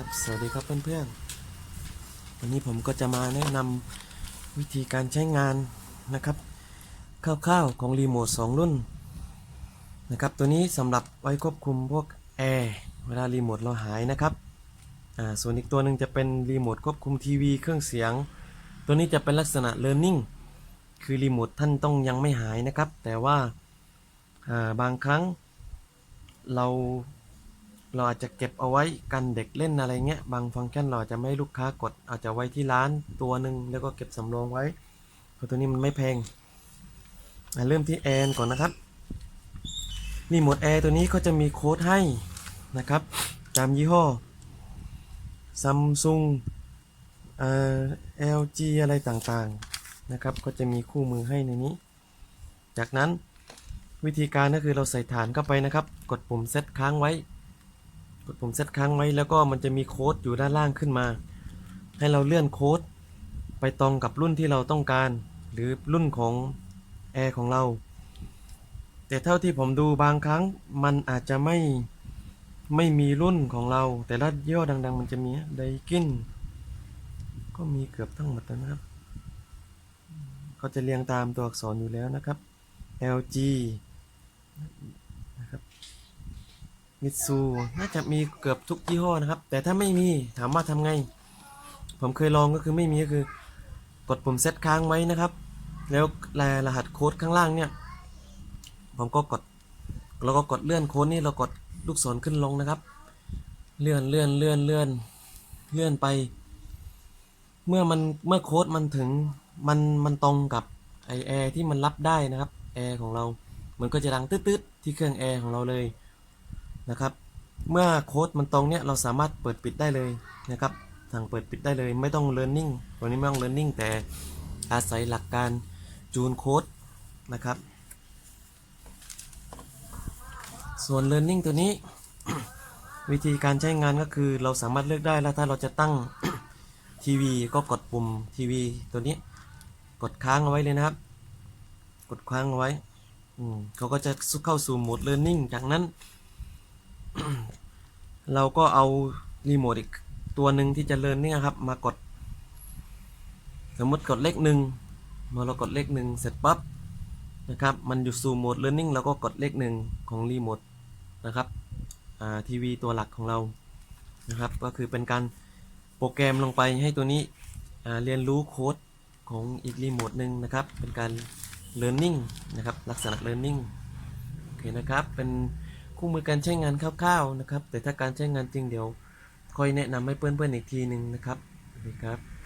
ครับสวัสดีครับเพื่อนๆ วันนี้ผมก็จะมาแนะนำวิธีการใช้งานนะครับคร่าวๆของรีโมท2 รุ่นนะครับตัวนี้สำหรับไว้ควบคุมพวกแอร์เวลารีโมทเราหายนะครับอ่าส่วนอีกตัวหนึ่งจะเป็นรีโมทควบคุมทีวีเครื่องเสียง ตัวนี้จะเป็นลักษณะ learning คือรีโมทท่านต้องยังไม่หายนะครับ แต่ว่าอ่าบางครั้งเรา เราอาจจะเก็บเอาไว้กันเด็กเล่นอะไรเงี้ย บางฟังก์ชันเราอาจจะไม่ลูกค้ากด อาจจะไว้ที่ร้านตัวหนึ่งแล้วก็เก็บสำรองไว้ เพราะตัวนี้มันไม่แพงเริ่มที่แอร์ก่อนนะครับรีโมทแอร์ตัวนี้เขาจะมีโค้ดให้นะครับ ตามยี่ห้อ Samsung เอ่อ LG อะไรต่างๆนะครับ ก็จะมีคู่มือให้ในนี้ จากนั้นวิธีการก็คือเราใส่ฐานเข้าไปนะครับ กดปุ่มเซตค้างไว้ กดปุ่มเซตค้างไว้แล้วก็มันจะมีโค้ดอยู่ด้านล่างขึ้นมา ให้เราเลื่อนโค้ดไปตรงกับรุ่นที่เราต้องการ หรือรุ่นของแอร์ของเรา แต่เท่าที่ผมดูบางครั้งมันอาจจะไม่ไม่มีรุ่นของเรา แต่ละยี่ห้อดัง ๆ มันจะมีไดกินก็มีเกือบทั้งหมดนะครับ ก็จะเรียงตามตัวอักษรอยู่แล้วนะครับ LG มิตซูน่าจะมีเกือบทุกยี่ห้อนะครับ แต่ถ้าไม่มีถามว่าทำไง ผมเคยลองก็คือไม่มีก็คือ กดปุ่มเซตค้างไว้นะครับ แล้วรายรหัสโค้ดข้างล่างเนี่ย ผมก็กดเราก็กดเลื่อนโค้ดนี่เรากดลูกศรขึ้นลงนะครับ เลื่อนเลื่อนเลื่อนเลื่อนเลื่อนไป เมื่อมันเมื่อโค้ดมันถึงมันมันตรงกับไอแอร์ที่มันรับได้นะครับแอร์ของเรา มันก็จะดังตืดๆที่เครื่องแอร์ของเราเลย นะครับ เมื่อโค้ดมันตรงเนี้ยเราสามารถเปิดปิดได้เลยนะครับสั่งเปิดปิดได้เลยไม่ต้อง learning ตัวนี้ไม่ต้อง learning แต่อาศัยหลักการจูนโค้ดนะครับ ส่วน learning ตัวนี้ วิธีการใช้งานก็คือเราสามารถเลือกได้แล้วถ้าเราจะตั้งทีวีก็กดปุ่มทีวีตัวนี้กดค้างเอาไว้เลยนะครับ กดค้างเอาไว้เขาก็จะเข้าสู่โหมด learning จากนั้น เราก็เอารีโมทอีกตัวหนึ่งที่จะเลินเนี่ยครับ มากด สมมติกดเลขหนึ่งเมื่อเรากดเลขหนึ่งเสร็จปั๊บนะครับ มันอยู่สู่โหมด learning เราก็กดเลขหนึ่งของรีโมทนะครับทีวีตัวหลักของเรานะครับ ก็คือเป็นการโปรแกรมลงไปให้ตัวนี้เรียนรู้โค้ดของอีกรีโมทหนึ่งนะครับ เป็นการ learning นะครับ ลักษณะ learning โอเคนะครับ เป็น คู่มือการใช้งานคร่าวๆนะครับ แต่ถ้าการใช้งานจริงเดี๋ยวค่อยแนะนำให้เพื่อนๆอีกทีหนึ่งนะครับสวัสดีครับ